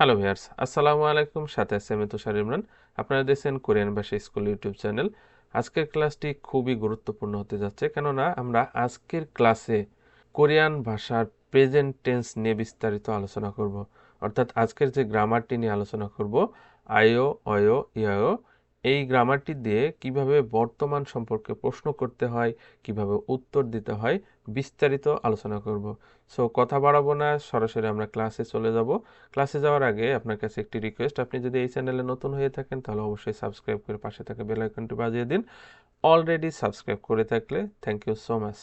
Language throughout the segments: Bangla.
হ্যালো ভিয়ার্স আসসালামু আলাইকুম সাথে আছে আমি তুষার ইমরান। আপনারা দেখছেন কোরিয়ান ভাষা স্কুল ইউটিউব চ্যানেল। আজকের ক্লাসটি খুবই গুরুত্বপূর্ণ হতে যাচ্ছে। কেননা আমরা আজকের ক্লাসে কোরিয়ান ভাষার প্রেজেন্ট টেন্স নিয়ে বিস্তারিত আলোচনা করব। অর্থাৎ আজকের যে গ্রামারটি নিয়ে আলোচনা করব, আয়ো, অয়ো ইয়ো এই গ্রামারটি দিয়ে কীভাবে বর্তমান সম্পর্কে প্রশ্ন করতে হয়, কীভাবে উত্তর দিতে হয়, বিস্তারিত আলোচনা করব। সো কথা বাড়াবো না, সরাসরি আমরা ক্লাসে চলে যাব। ক্লাসে যাওয়ার আগে আপনার কাছে একটি রিকোয়েস্ট আপনি যদি এই চ্যানেলে নতুন হয়ে থাকেন, তাহলে অবশ্যই সাবস্ক্রাইব করে পাশে থাকা বেল আইকনটি বাজিয়ে দিন। অলরেডি সাবস্ক্রাইব করে থাকলে থ্যাংক ইউ সো মাচ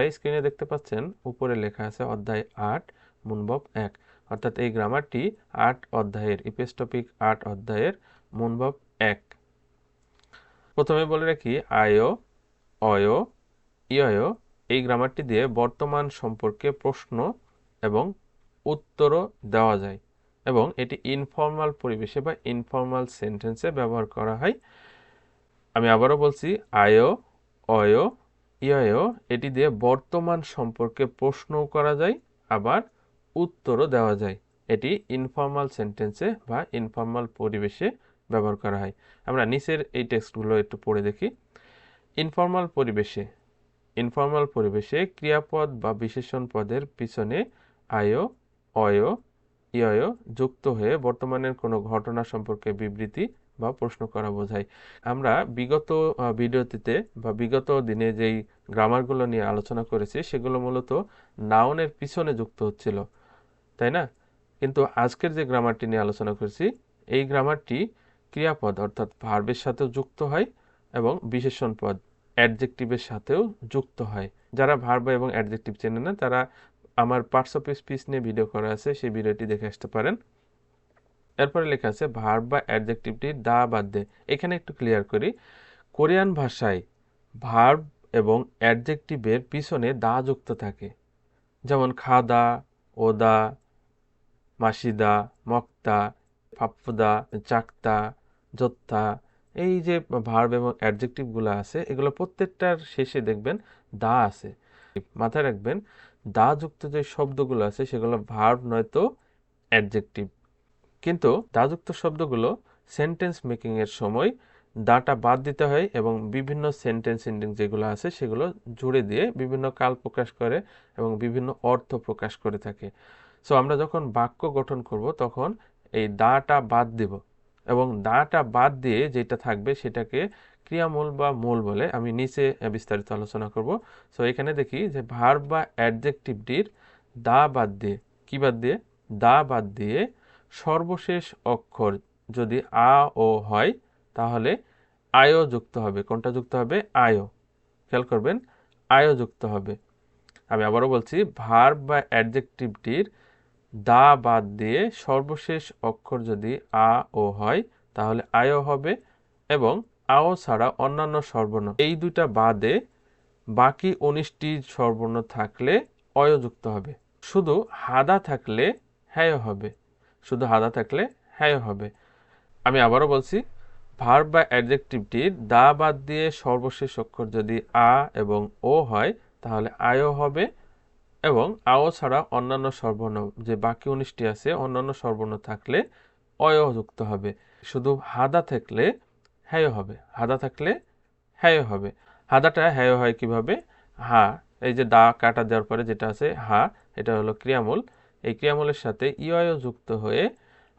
আপনারা স্ক্রিনে দেখতে পাচ্ছেন, উপরে লেখা আছে অধ্যায় আট, মুনবব এক। অর্থাৎ এই গ্রামারটি আট অধ্যায়ের ইপেস টপিক আট অধ্যায়ের, মুনবব এক। প্রথমে বলে রাখি, আয়ো, অয়ো, ইয়ো। এই গ্রামারটি দিয়ে বর্তমান সম্পর্কে প্রশ্ন এবং উত্তরও দেওয়া যায় এবং এটি ইনফর্মাল পরিবেশে বা ইনফর্মাল সেন্টেন্সে ব্যবহার করা হয়। আমি আবারও বলছি, আয়ো, অয়ো ইয়ো এটি দিয়ে বর্তমান সম্পর্কে প্রশ্নও করা যায়, আবার উত্তরও দেওয়া যায়। এটি ইনফর্মাল সেন্টেন্সে বা ইনফর্মাল পরিবেশে ব্যবহার করা হয়। আমরা নিচের এই টেক্সটগুলো একটু পড়ে দেখি। ইনফর্মাল পরিবেশে। ইনফর্মাল পরিবেশে ক্রিয়াপদ বা বিশেষণ পদের পিছনে আয়ো অয় ইয় যুক্ত হয়ে বর্তমানের কোনো ঘটনা সম্পর্কে বিবৃতি বা প্রশ্ন করা বোঝায়। আমরা বিগত ভিডিওটিতে বা বিগত দিনে যেই গ্রামারগুলো নিয়ে আলোচনা করেছি, সেগুলো মূলত নাউনের পিছনে যুক্ত হচ্ছিল, তাই না? কিন্তু আজকের যে গ্রামারটি নিয়ে আলোচনা করেছি, এই গ্রামারটি ক্রিয়াপদ, অর্থাৎ ভার্বের সাথেও যুক্ত হয় এবং বিশেষণ পদ অ্যাডজেক্টিভের সাথেও যুক্ত হয়। যারা ভার্ব এবং অ্যাডজেক্টিভ চেনে না, তারা আমার পার্টস অফ স্পিচ নিয়ে ভিডিও করা আছে, সেই ভিডিওটি দেখে আসতে পারেন। এরপরে লেখা আছে, ভার্ব বা অ্যাডজেক্টিভটি দা বাদ দে। এখানে একটু ক্লিয়ার করি। কোরিয়ান ভাষায় ভার্ব এবং অ্যাডজেক্টিভের পিছনে দা যুক্ত থাকে। যেমন খাদা ওদা মাসিদা মক্তা ফাপ্পুদা চাকতা যোদ্ধা এই যে ভার্ব এবং অ্যাডজেক্টিভগুলো আছে, এগুলো প্রত্যেকটার শেষে দেখবেন দা আছে। মাথায় রাখবেন, দা যুক্ত যে শব্দগুলো আছে, সেগুলো ভার্ব নয়তো অ্যাডজেক্টিভ। কিন্তু দাযুক্ত শব্দগুলো সেন্টেন্স মেকিংয়ের সময় দাটা বাদ দিতে হয় এবং বিভিন্ন সেন্টেন্স এন্ডিং যেগুলো আছে সেগুলো জুড়ে দিয়ে বিভিন্ন কাল প্রকাশ করে এবং বিভিন্ন অর্থ প্রকাশ করে থাকে। সো আমরা যখন বাক্য গঠন করব, তখন এই দাটা বাদ দিব এবং দাটা বাদ দিয়ে যেটা থাকবে সেটাকে ক্রিয়ামূল বা মূল বলে আমি নিচে বিস্তারিত আলোচনা করব। সো এখানে দেখি যে ভার বা অ্যাডজেক্টিভটির দা বাদ দিয়ে, কি বাদ দিয়ে? দা বাদ দিয়ে সর্বশেষ অক্ষর যদি আ ও হয়, তাহলে আয়ও যুক্ত হবে। কোনটা যুক্ত হবে? আয়ও খেয়াল করবেন আয়ও যুক্ত হবে। আমি আবারও বলছি, ভার্ব বা অ্যাডজেক্টিভটির দা বাদ দিয়ে সর্বশেষ অক্ষর যদি আ ও হয়, তাহলে আয়ও হবে এবং আও ছাড়া অন্যান্য সর্বর্ণ এই দুইটা বাদে বাকি উনিশটি সর্বর্ণ থাকলে অয়যুক্ত হবে। শুধু হাদা থাকলে হ্যাঁ হবে। শুধু হাদা থাকলে হ্যাঁ হবে। আমি আবারও বলছি, ভার্ব বা অ্যাডজেক্টিভটির দা বাদ দিয়ে সর্বশেষ অক্ষর যদি আ এবং ও হয়, তাহলে আয়ও হবে এবং আও ছাড়া অন্যান্য সর্বর্ণ যে বাকি উনিশটি আছে, অন্যান্য সর্বর্ণ থাকলে অয় যুক্ত হবে। শুধু হাদা থাকলে হ্যাঁ হবে। হাদা থাকলে হ্যাঁ হবে। হাদাটা হ্যাঁ হয় কীভাবে? হা, এই যে দা কাটা দেওয়ার পরে যেটা আছে, হা, এটা হলো ক্রিয়ামূল। এই ক্রিয়ামূলের সাথে ইয় যুক্ত হয়ে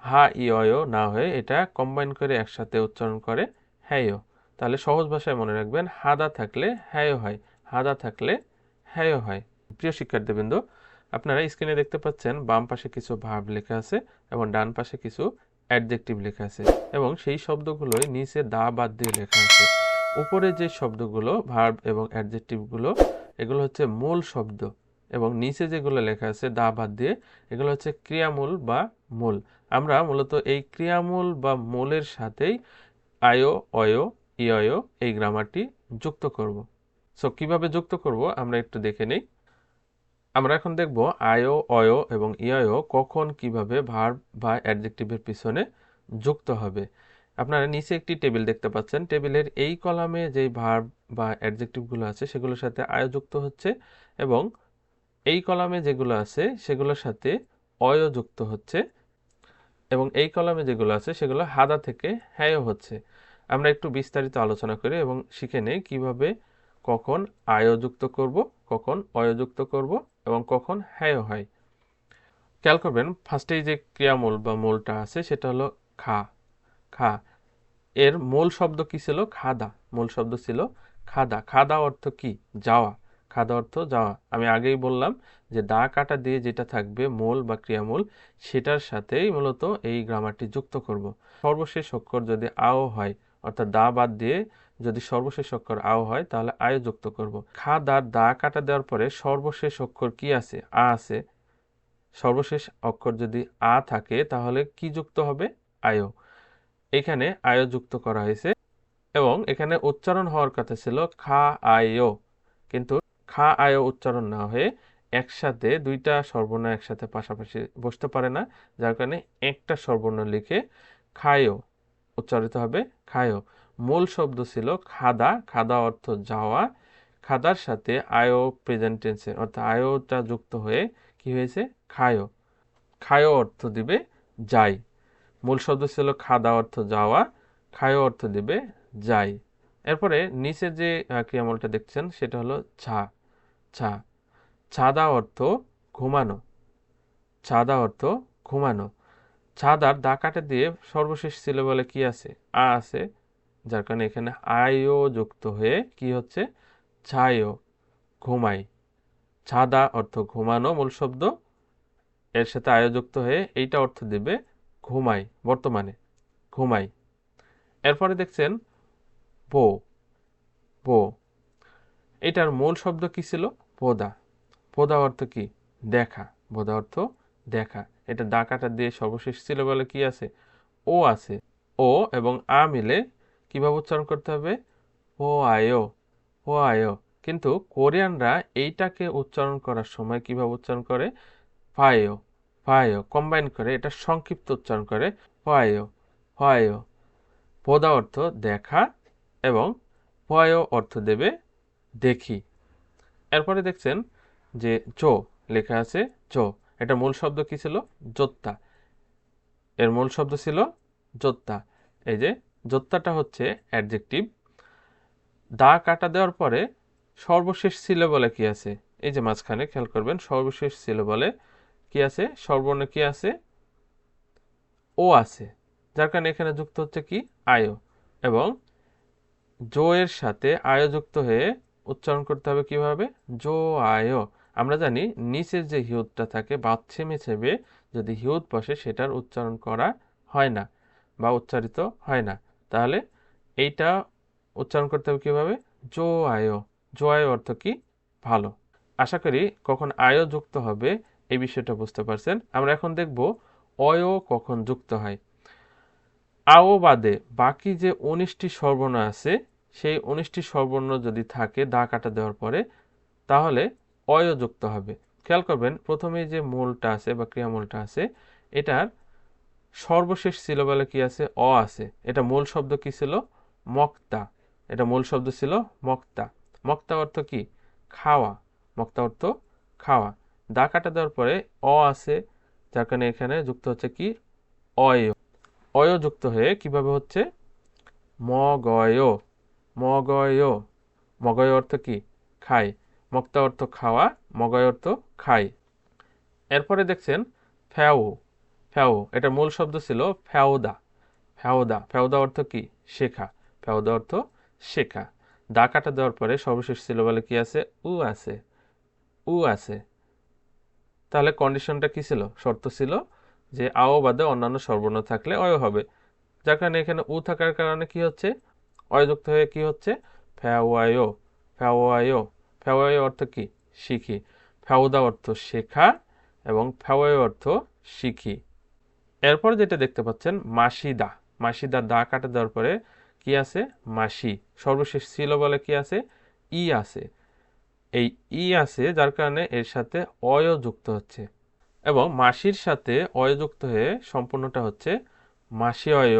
হা ইয় না হয়ে এটা কম্বাইন করে একসাথে উচ্চারণ করে হ্যায়। তাহলে সহজ ভাষায় মনে রাখবেন, হাদা থাকলে হ্যায় হয়, হাদা থাকলে হ্যায় হয়। প্রিয় শিক্ষার্থীবৃন্দ, আপনারা স্ক্রিনে দেখতে পাচ্ছেন, বাম পাশে কিছু ভাব লেখা আছে এবং ডান পাশে কিছু অ্যাডজেক্টিভ লেখা আছে এবং সেই শব্দগুলোই নিচে দা বাদ দিয়ে লেখা আছে। উপরে যে শব্দগুলো ভার্ব এবং অ্যাডজেক্টিভগুলো এগুলো হচ্ছে মূল শব্দ। এবং নিচে যেগুলো লেখা আছে দা বাদ দিয়ে, এগুলো হচ্ছে ক্রিয়ামূল বা মূল। আমরা মূলত এই ক্রিয়ামূল বা মূলের সাথেই আয়ো, অয়, ইয় এই গ্রামারটি যুক্ত করব। সো কীভাবে যুক্ত করব আমরা একটু দেখে নেই। আমরা এখন দেখব আয়ো, অয় এবং ইয় কখন কীভাবে ভার্ব বা অ্যাডজেক্টিভের পিছনে যুক্ত হবে। আপনারা নিচে একটি টেবিল দেখতে পাচ্ছেন। টেবিলের এই কলামে যেই ভার্ব বা অ্যাডজেক্টিভগুলো আছে সেগুলোর সাথে আয় যুক্ত হচ্ছে এবং এই কলামে যেগুলো আছে, সেগুলোর সাথে অয় যুক্ত হচ্ছে এবং এই কলামে যেগুলো আছে, সেগুলো হাদা থেকে হ্যায় হচ্ছে। আমরা একটু বিস্তারিত আলোচনা করি এবং শিখে নেই কীভাবে কখন আয়যুক্ত করব, কখন অয়যুক্ত করব এবং কখন হ্যায় হয়। খেয়াল করবেন ফার্স্টেই যে ক্রিয়ামূল বা মূলটা আছে, সেটা হলো খা। খা। এর মূল শব্দ কি ছিল? খাদা। মূল শব্দ ছিল খাদা। খাদা অর্থ কি? যাওয়া। খাদা অর্থ যাওয়া। আমি আগেই বললাম যে দা কাটা দিয়ে যেটা থাকবে মূল বা ক্রিয়ামূল, সেটার সাথেই মূলত এই গ্রামারটি যুক্ত করব। সর্বশেষ অক্ষর যদি আও হয়, অর্থাৎ দা বাদ দিয়ে যদি সর্বশেষ অক্ষর আও হয়, তাহলে আয় যুক্ত করব। খা দার দা কাটা দেওয়ার পরে সর্বশেষ অক্ষর কি আছে? আ আছে। সর্বশেষ অক্ষর যদি আ থাকে, তাহলে কি যুক্ত হবে? আয় এখানে আয় যুক্ত করা হয়েছে এবং এখানে উচ্চারণ হওয়ার কথা ছিল খা আয় কিন্তু খা, আয় উচ্চারণ না হয়ে একসাথে দুইটা স্বরবর্ণ একসাথে পাশাপাশি বসতে পারে না। যার কারণে একটা স্বরবর্ণ লিখে খায়ও উচ্চারিত হবে, খায়ও। মূল শব্দ ছিল খাদা। খাদা অর্থ যাওয়া। খাদার সাথে আয়ো প্রেজেন্ট টেন্সে অর্থাৎ আয়োটা যুক্ত হয়ে কি হয়েছে? খায়ো খায়ো অর্থ দিবে যাই। মূল শব্দ ছিল খাদা অর্থ যাওয়া। খায়ো অর্থ দিবে যাই। এরপরে নিচে যে ক্রিয়ামলটা দেখছেন, সেটা হলো ছা ছা। ছাদা অর্থ ঘুমানো। ছাদা অর্থ ঘুমানো। ছাদার দা কাটা দিয়ে সর্বশেষ ছিল বলে কি আছে? আ আছে, যার কারণে এখানে আয়ও যুক্ত হয়ে কি হচ্ছে? ছায়ও। ঘুমাই। ছাদা অর্থ ঘুমানো মূল শব্দ। এর সাথে আয়োযুক্ত হয়ে এইটা অর্থ দেবে ঘুমাই, বর্তমানে। ঘুমাই। এরপরে দেখছেন বো। বো। এটার মূল শব্দ কি ছিল? বোদা পদা অর্থ কি? দেখা। বোদা অর্থ দেখা। এটা ডাকাটা দিয়ে সর্বশেষ ছিল বলে কি আছে? ও আছে। ও এবং আ মিলে কীভাবে উচ্চারণ করতে হবে? ও আয়ো ও আয়ো কিন্তু কোরিয়ানরা এইটাকে উচ্চারণ করার সময় কীভাবে উচ্চারণ করে? ফায়ো ফায়ো কম্বাইন করে এটা সংক্ষিপ্ত উচ্চারণ করে। ফায়ো ফায়ো পদা অর্থ দেখা এবং পয় অর্থ দেবে দেখি। এরপরে দেখছেন যে চো লেখা আছে, চো। এটা মূল শব্দ কি ছিল? যোত্তা। এর মূল শব্দ ছিল যোত্তা। এই যে, যোত্তাটা হচ্ছে অ্যাডজেক্টিভ দা কাটা দেওয়ার পরে সর্বশেষ ছিল বলে কি আছে? এই যে মাঝখানে, খেয়াল করবেন, সর্বশেষ ছিল বলে কি আছে? সর্বর্ণে কি আছে? ও আছে। যার কারণে এখানে যুক্ত হচ্ছে কি? আয়ো। এবং জো এর সাথে আয় যুক্ত হয়ে উচ্চারণ করতে হবে কীভাবে? জো আয় আমরা জানি নিচের যে হিউদটা থাকে বাচ্ছে মেছেবে যদি হিউদ বসে সেটার উচ্চারণ করা হয় না বা উচ্চারিত হয় না। তাহলে এইটা উচ্চারণ করতে হবে কীভাবে? জো আয় জো আয় অর্থ কি? ভালো। আশা করি কখন আয় যুক্ত হবে এই বিষয়টা বুঝতে পারছেন। আমরা এখন দেখব অয় কখন যুক্ত হয়। আও বাদে বাকি যে উনিশটি সর্বনা আছে সেই উনিশটি স্বরবর্ণ যদি থাকে, দা কাটা দেওয়ার পরে, তাহলে অয় যুক্ত হবে। খেয়াল করবেন প্রথমে যে মূলটা আছে বা ক্রিয়ামূলটা আছে, এটার সর্বশেষ ছিল বলে কি আছে? অ আছে। এটা মূল শব্দ কি ছিল? মক্তা। এটা মূল শব্দ ছিল মক্তা। মক্তা অর্থ কি? খাওয়া। মক্তা অর্থ খাওয়া। দা কাটা দেওয়ার পরে অ আছে, যার কারণে এখানে যুক্ত হচ্ছে কি? অয় অয় যুক্ত হয়ে কীভাবে হচ্ছে? মগয় মগয়। মগয় অর্থ কি? খাই মক্তা অর্থ খাওয়া, মগয় অর্থ খাই এরপরে দেখছেন ফ্যাও। ফ্যাও, এটা মূল শব্দ ছিল ফ্যাওদা। ফ্যাওদা ফ্যাওদা অর্থ কি? শেখা। ফ্যাওদা অর্থ শেখা। দা কাটা দেওয়ার পরে সর্বশেষ ছিল বলে কি আছে? উ আছে। উ আছে। তাহলে কন্ডিশনটা কি ছিল? শর্ত ছিল যে আও বাদে অন্যান্য সর্বর্ণ থাকলে অয় হবে। যার কারণে এখানে উ থাকার কারণে কি হচ্ছে? অযুক্ত হয়ে কি হচ্ছে? ফ্যাওয়ায়ো। ফ্যাওয়ায়ো। ফ্যাওয়ায়ো অর্থ কি? শিখি। ফ্যাউদা অর্থ শেখা এবং ফ্যাওয়ায় অর্থ শিখি। এরপর যেটা দেখতে পাচ্ছেন, মাসিদা। মাসিদা দা কাটে দেওয়ার পরে কি আছে? মাসি। সর্বশেষ ছিল বলে কি আছে? ই আছে। এই ই আছে যার কারণে এর সাথে অয় যুক্ত হচ্ছে এবং মাসির সাথে অয় যুক্ত হয়ে সম্পূর্ণটা হচ্ছে মাসি অয়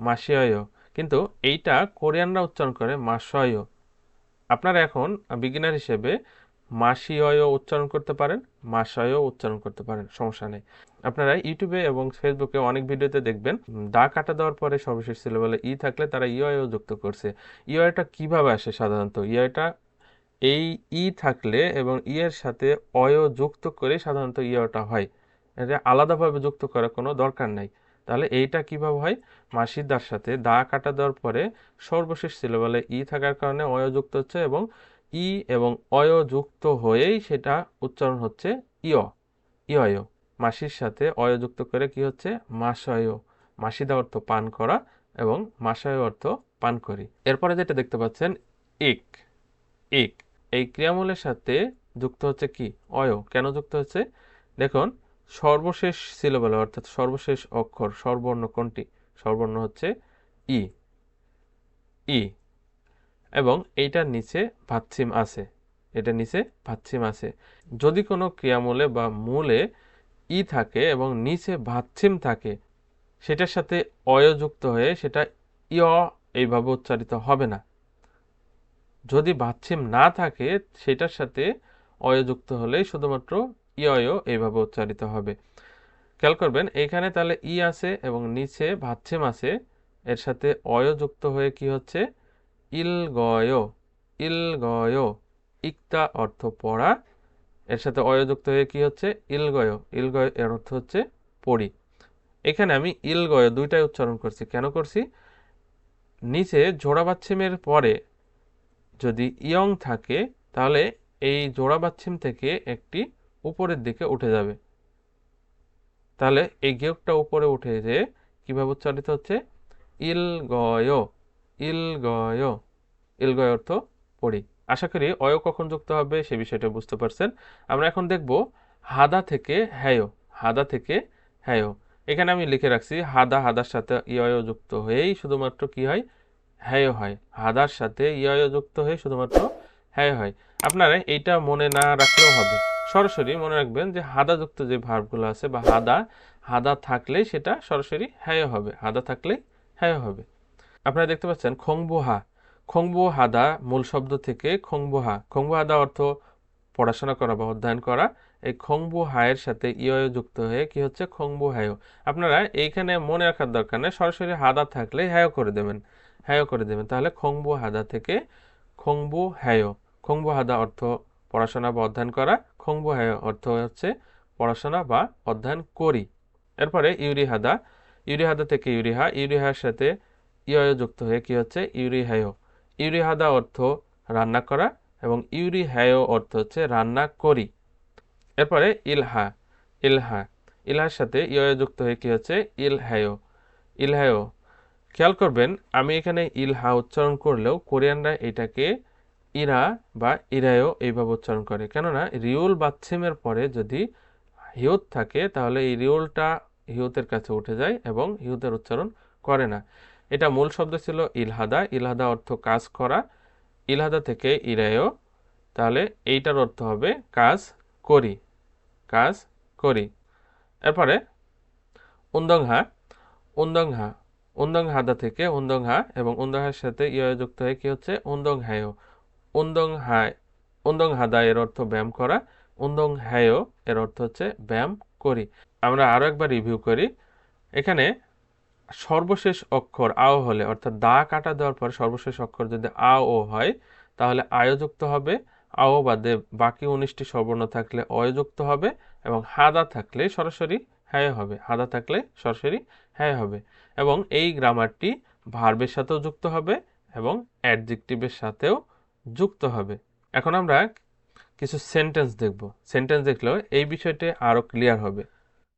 মাসিয়য়। কিন্তু এইটা কোরিয়ানরা উচ্চারণ করে মাসয়। আপনারা এখন বিগিনার হিসেবে মাসিয়য় উচ্চারণ করতে পারেন মাসায়ও উচ্চারণ করতে পারেন, সমস্যা নেই। আপনারা ইউটিউবে এবং ফেসবুকে অনেক ভিডিওতে দেখবেন, দা কাটা দেওয়ার পরে সর্বশেষ ছিল বলে ই থাকলে তারা ইয়ও যুক্ত করছে। ইয়টা কীভাবে আসে সাধারণত? ইয়টা এই ই থাকলে এবং ই এর সাথে অয় যুক্ত করে সাধারণত ইয়টা হয়। এটা আলাদাভাবে যুক্ত করার কোনো দরকার নাই। তাহলে এইটা কীভাবে হয়? মাসিদার সাথে দা কাটা দেওয়ার পরে সর্বশেষ ছিল বলে ই থাকার কারণে অয় যুক্ত হচ্ছে এবং ই এবং অয় যুক্ত হয়েই সেটা উচ্চারণ হচ্ছে ইয় ইয় মাসির সাথে অয় যুক্ত করে কি হচ্ছে? মাসয় মাসিদা অর্থ পান করা এবং মাসায় অর্থ পান করি। এরপরে যেটা দেখতে পাচ্ছেন, ইক ইক। এই ক্রিয়ামূলের সাথে যুক্ত হচ্ছে কি? অয়। কেন যুক্ত হচ্ছে? দেখুন সর্বশেষ সিলেবল অর্থাৎ সর্বশেষ অক্ষর স্বরবর্ণ কোনটি? স্বরবর্ণ হচ্ছে ই। ই। এবং এইটার নিচে ভাতসিম আছে। এটার নিচে ভাতসিম আছে। যদি কোনো ক্রিয়ামূলে বা মূলে ই থাকে এবং নিচে ভাতসিম থাকে, সেটার সাথে অয় যুক্ত হয়ে সেটা ইয় এইভাবে উচ্চারিত হবে না। যদি ভাতসিম না থাকে, সেটার সাথে অয়যুক্ত হলেই শুধুমাত্র ইয় এইভাবে উচ্চারিত হবে। খেয়াল করবেন, এখানে তাহলে ই আছে এবং নিচে ভাচ্ছিম আছে এর সাথে অয় যুক্ত হয়ে কি হচ্ছে? ইল গয় ইল গয় ইকতা অর্থ পড়া, এর সাথে অয় যুক্ত হয়ে কি হচ্ছে? ইলগয় ইলগয় এর অর্থ হচ্ছে পড়ি। এখানে আমি ইলগয় দুইটাই উচ্চারণ করছি, কেন করছি? নিচে জোড়া বাচ্ছিমের পরে যদি ইয়ং থাকে, তাহলে এই জোড়া বাচ্ছিম থেকে একটি উপরের দিকে উঠে যাবে। তাহলে এই গেয়কটা উপরে উঠে যে কীভাবে উচ্চারিত হচ্ছে? ইল গয় ইল গয় ইল গয় অর্থ পড়ি। আশা করি অয় কখন যুক্ত হবে সে বিষয়টা বুঝতে পারছেন। আমরা এখন দেখব হাদা থেকে হ্যায়, হাদা থেকে হ্যায়। এখানে আমি লিখে রাখছি, হাদা, হাদার সাথে ইয় যুক্ত হয়েই শুধুমাত্র কি হয়? হ্যায় হয়। হাদার সাথে ইয় যুক্ত হয়ে শুধুমাত্র হ্যায় হয়। আপনারা এইটা মনে না রাখলেও হবে। সরাসরি মনে রাখবেন যে হাদা যুক্ত যে ভার্বগুলো আছে বা হাদা হাদা থাকলেই সেটা সরাসরি হ্যায় হবে, হাদা থাকলেই হ্যায় হবে। আপনারা দেখতে পাচ্ছেন খংবুহা খংবু হাদা মূল শব্দ থেকে খংবুহা খংবু হাদা অর্থ পড়াশোনা করা বা অধ্যয়ন করা। এই খংবু হায়ের সাথে ইয় যুক্ত হয়ে কি হচ্ছে? খংবু হায় আপনারা এইখানে মনে রাখার দরকার নেই, সরাসরি হাদা থাকলে হ্যায় করে দেবেন, হ্যায় করে দেবেন। তাহলে খংবু হাদা থেকে খংবু হ্যায় খংবু হাদা অর্থ পড়াশোনা বা অধ্যয়ন করা খংবু হ্যায় অর্থ হচ্ছে পড়াশোনা বা অধ্যয়ন করি। এরপরে ইউরিহাদা ইউরিহাদা থেকে ইউরিহা, ইউরিহার সাথে ইয় যুক্ত হয়ে কি হচ্ছে? ইউরিহায়। ইউরিহাদা অর্থ রান্না করা এবং ইউরিহায় অর্থ হচ্ছে রান্না করি। এরপরে ইলহা ইলহা, ইলহার সাথে ইয় যুক্ত হয়ে কি হচ্ছে? ইলহায়। ইলহায়। খেয়াল করবেন, আমি এখানে ইলহা উচ্চারণ করলেও কোরিয়ানরা এটাকে ইরা বা ইরায়ও এইভাবে উচ্চারণ করে। কেননা, রিউল বাচ্ছিমের পরে যদি হিউত থাকে, তাহলে এই রিউলটা হিউতের কাছে উঠে যায় এবং হিউতের উচ্চারণ করে না। এটা মূল শব্দ ছিল ইলহাদা। ইলহাদা অর্থ কাজ করা। ইলহাদা থেকে ইরায়ও। তাহলে এইটার অর্থ হবে কাজ করি। কাজ করি। এরপরে, উন্দংহা। উন্দংহা। উন্দং হাদা থেকে উন্দং হা এবং উন্দংহার সাথে ইয় যুক্ত হয়ে কি হচ্ছে? উন্দং হ্যায় উন্দং হায় উন্দং হাদা এর অর্থ ব্যায়াম করা উন্দং হ্যায় এর অর্থ হচ্ছে ব্যায়াম করি। আমরা আরও একবার রিভিউ করি। এখানে সর্বশেষ অক্ষর আও হলে, অর্থাৎ দা কাটা দেওয়ার পর সর্বশেষ অক্ষর যদি আ ও হয়, তাহলে আয়োযুক্ত হবে, আও বাদে বাকি উনিশটি সবর্ণ থাকলে অয়যুক্ত হবে এবং হাদা থাকলে সরাসরি হ্যাঁ হবে। হাদা থাকলে সরাসরি হ্যাঁ হবে এবং এই গ্রামারটি ভার্বের সাথেও যুক্ত হবে এবং অ্যাডজেক্টিভের সাথেও যুক্ত হবে। এখন আমরা কিছু সেন্টেন্স দেখব। সেন্টেন্স দেখলেও এই বিষয়টি আরও ক্লিয়ার হবে।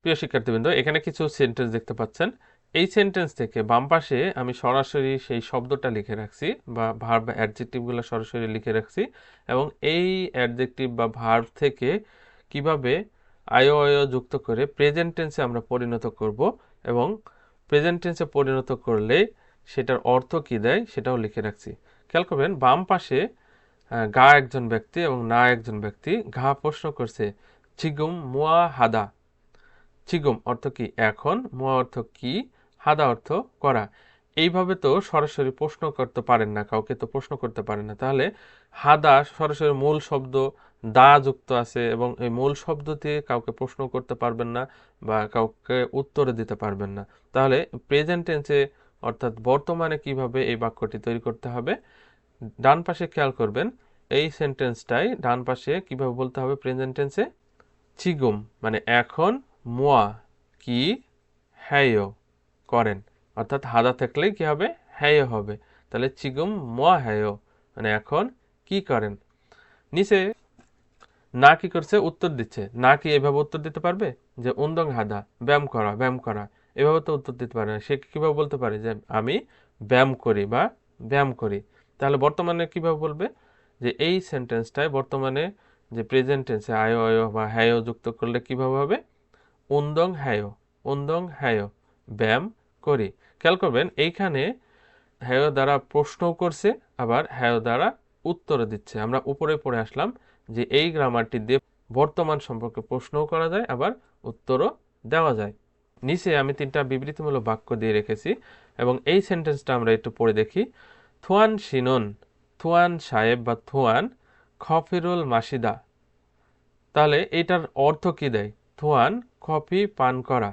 প্রিয় শিক্ষার্থীবৃন্দ, এখানে কিছু সেন্টেন্স দেখতে পাচ্ছেন। এই সেন্টেন্স থেকে বাম পাশে আমি সরাসরি সেই শব্দটা লিখে রাখছি বা ভার্ব অ্যাডজেক্টিভগুলো সরাসরি লিখে রাখছি এবং এই অ্যাডজেক্টিভ বা ভার্ব থেকে কীভাবে আয়ো আয়ো যুক্ত করে প্রেজেন্ট টেন্সে আমরা পরিণত করব এবং প্রেজেন্ট টেন্সে পরিণত করলে সেটার অর্থ কী দেয় সেটাও লিখে রাখছি। খেয়াল করবেন, বাম পাশে গা একজন ব্যক্তি এবং না একজন ব্যক্তি ঘা প্রশ্ন করছে চিগুম মুয়া হাদা। চিগুম অর্থ কি? এখন। মুয়া অর্থ কি? হাদা অর্থ করা। এইভাবে তো সরাসরি প্রশ্ন করতে পারেন না, কাউকে তো প্রশ্ন করতে পারেন না। তাহলে হাদা সরাসরি মূল শব্দ, দা যুক্ত আছে এবং এই মূল শব্দ দিয়ে কাউকে প্রশ্ন করতে পারবেন না বা কাউকে উত্তরে দিতে পারবেন না। তাহলে প্রেজেন্ট টেন্সে অর্থাৎ বর্তমানে কীভাবে এই বাক্যটি তৈরি করতে হবে? ডান পাশে খেয়াল করবেন, এই সেন্টেন্সটাই ডান পাশে কীভাবে বলতে হবে প্রেজেন্ট টেন্সে চিগুম মানে এখন মোয়া, কি? হ্যায়ো, করেন। অর্থাৎ হাদা থাকলেই কি হবে? হ্যায়ো হবে। তাহলে চিগুম মোয়া, হ্যায়ো মানে এখন কি করেন? নিচে না কি করছে, উত্তর দিচ্ছে। না কি এভাবে উত্তর দিতে পারবে? যে উন্দং হাদা, ব্যায়াম করা ব্যায়াম করা। এভাবে তো উত্তর দিতে পারে না। সে কীভাবে বলতে পারে? যে আমি ব্যায়াম করি বা ব্যায়াম করি। তাহলে বর্তমানে কীভাবে বলবে? যে এই সেন্টেন্সটায় বর্তমানে যে প্রেজেন্ট টেন্সে আয়ো বা হ্যায়ো যুক্ত করলে কীভাবে হবে? উন্দং হ্যায়ো উন্দং হ্যায়ো, ব্যায়াম করি। খেয়াল করবেন, এইখানে হ্যায়ো দ্বারা প্রশ্নও করছে, আবার হ্যায়ো দ্বারা উত্তর দিচ্ছে। আমরা উপরে পড়ে আসলাম যে এই গ্রামারটি দিয়ে বর্তমান সম্পর্কে প্রশ্নও করা যায়, আবার উত্তরও দেওয়া যায়। নিচে আমি তিনটা বিবৃতিমূলক বাক্য দিয়ে রেখেছি এবং এই সেন্টেন্সটা আমরা একটু পড়ে দেখি। থুয়ান শিনন, থুয়ান সাহেব বা থুয়ান খফিরুল মাসিদা তাহলে এটার অর্থ কি দেয়? থুয়ান কফি পান করা।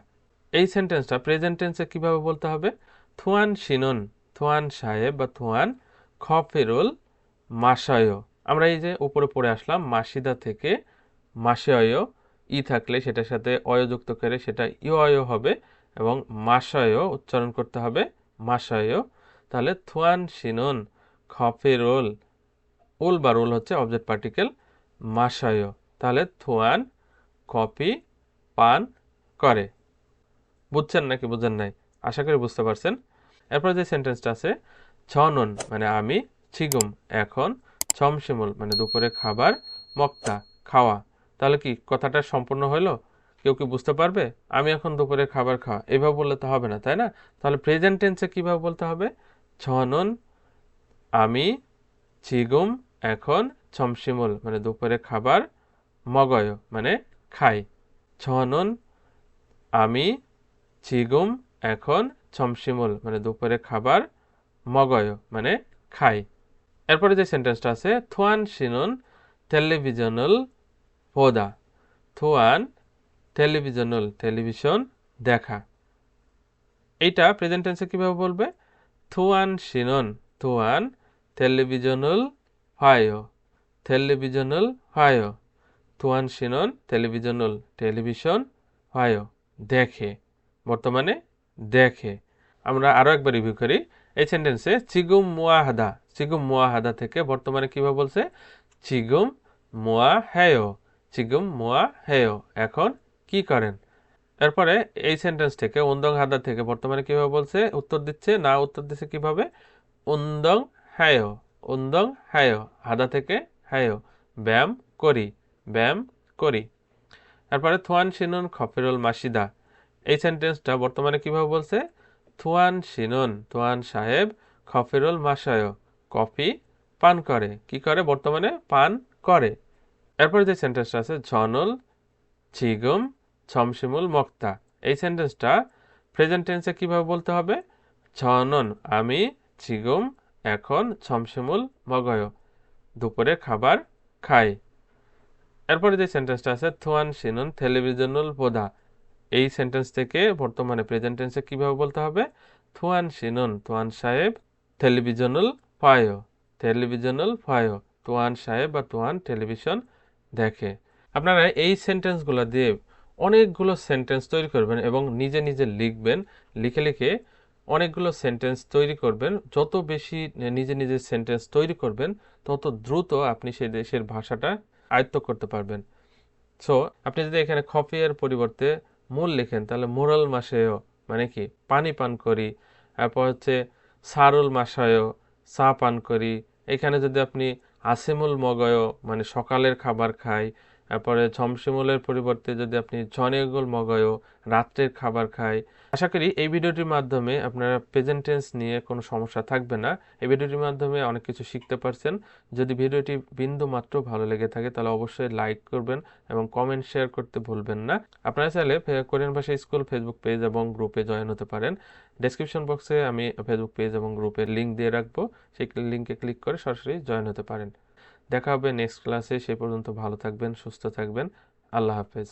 এই সেন্টেন্সটা প্রেজেন্ট টেন্সে কীভাবে বলতে হবে? থুয়ান শিনন, থুয়ান সাহেব বা থুয়ান খফিরুল মাসায় আমরা এই যে উপরে পড়ে আসলাম মাসিদা থেকে মাসায় ই থাকলে সেটার সাথে অয়যুক্ত করে সেটা ইয় হবে এবং মাসায় উচ্চারণ করতে হবে মাসায় তাহলে থুয়ান, শিনন খফেরোল উল বা রোল হচ্ছে অবজেক্ট পার্টিকেল মাসায় তাহলে থুয়ান কপি, পান করে। বুঝছেন নাকি বুঝেন নাই? আশা করি বুঝতে পারছেন। এরপর যে সেন্টেন্সটা আছে, ছনন মানে আমি, ছিগুম এখন, ছমশিমুল মানে দুপুরে খাবার, মক্তা খাওয়া। তাহলে কি কথাটা সম্পূর্ণ হলো? কেউ কি বুঝতে পারবে? আমি এখন দুপুরে খাবার খাওয়া। এভাবে বললে তো হবে না, তাই না? তাহলে প্রেজেন্ট টেন্সে কীভাবে বলতে হবে? ছনন, আমি ছিগুম এখন ছমশিমুল মানে দুপুরে খাবার, মগয় মানে খাই। ছনন, আমি ছিগুম এখন ছমশিমুল মানে দুপুরে খাবার, মগয় মানে খাই। এরপরে যে সেন্টেন্সটা আছে, থোয়ান শিনুন টেলিভিশনাল পোদা থোয়ান টেলিভিশনাল টেলিভিশন দেখা। এইটা প্রেজেন্ট টেন্সে কীভাবে বলবে? থোয়ান শিনন, থোয়ান টেলিভিশনাল হায়ো। টেলিভিশনাল হায়ো। থোয়ান শিনন টেলিভিশনাল টেলিভিশন হায়ো। দেখে, বর্তমানে দেখে। আমরা আরও একবার রিভিউ করি। এই সেন্টেন্সে চিগুম মুয়াহাদা চিগুম মুয়াহাদা থেকে বর্তমানে কীভাবে বলছে? চিগুম মুয়া হেয় চিগুম মুয়া হেয় এখন কি করেন? এরপরে এই সেন্টেন্স থেকে উন্দং হাদা থেকে বর্তমানে কীভাবে বলছে? উত্তর দিচ্ছে, না উত্তর দিচ্ছে কীভাবে? উন্দং হ্যায় উন্দং হ্যায় হাদা থেকে হ্যায় ব্যায়াম করি ব্যায়াম করি। তারপরে থুয়ান শিনুন খফিরুল মাসিদা এই সেন্টেন্সটা বর্তমানে কীভাবে বলছে? থুয়ান শিনুন, থুয়ান সাহেব খফিরুল মাসায় কফি পান করে। কি করে? বর্তমানে পান করে। এরপরে যে সেন্টেন্সটা আছে, ঝনল ছিগুম ছমশিমুল মক্তা। এই সেন্টেন্সটা প্রেজেন্ট টেন্সে কীভাবে বলতে হবে? ঝনন আমি ছিগুম এখন ছমশিমুল মগয়। দুপুরে খাবার খাই। এরপরে যে সেন্টেন্সটা আছে, থুয়ান শিনুন টেলিভিশনাল বোধা এই সেন্টেন্স থেকে বর্তমানে প্রেজেন্ট টেন্সে কীভাবে বলতে হবে? থুয়ান শিনুন, থুয়ান সাহেব টেলিভিশনাল ফায়ো টেলিভিশনাল ফায়ো তোয়ান সাহেব বা তোয়ান টেলিভিশন দেখে। আপনারা এই সেন্টেন্সগুলো দিয়ে অনেকগুলো সেন্টেন্স তৈরি করবেন এবং নিজে নিজে লিখবেন, লিখে লিখে অনেকগুলো সেন্টেন্স তৈরি করবেন। যত বেশি নিজে নিজে সেন্টেন্স তৈরি করবেন, তত দ্রুত আপনি সেই দেশের ভাষাটা আয়ত্ত করতে পারবেন। সো আপনি যদি এখানে খফিয়ার পরিবর্তে মূল লেখেন, তাহলে মোরাল মাসেও মানে কি, পানি পান করি, তারপর হচ্ছে সারুল মাসায়ও, চা পান করি। এখানে যদি আপনি আসিমুল মগয় মানে সকালের খাবার খাই তারপরে ঝমশিমুলের পরিবর্তে যদি আপনি ঝনেগল মগয়ও রাত্রের খাবার খায়, আশা করি এই ভিডিওটির মাধ্যমে আপনারা প্রেজেন্ট টেন্স নিয়ে কোনো সমস্যা থাকবে না। এই ভিডিওটির মাধ্যমে অনেক কিছু শিখতে পারছেন। যদি ভিডিওটি বিন্দু মাত্র ভালো লেগে থাকে, তাহলে অবশ্যই লাইক করবেন এবং কমেন্ট শেয়ার করতে ভুলবেন না। আপনারা চাইলে কোরিয়ান ভাষা স্কুল ফেসবুক পেজ এবং গ্রুপে জয়েন হতে পারেন। ডেসক্রিপশন বক্সে আমি ফেসবুক পেজ এবং গ্রুপের লিঙ্ক দিয়ে রাখব। সেই লিঙ্কে ক্লিক করে সরাসরি জয়েন হতে পারেন। দেখা হবে নেক্সট ক্লাসে সে পর্যন্ত ভালো থাকবেন সুস্থ থাকবেন। আল্লাহ হাফেজ।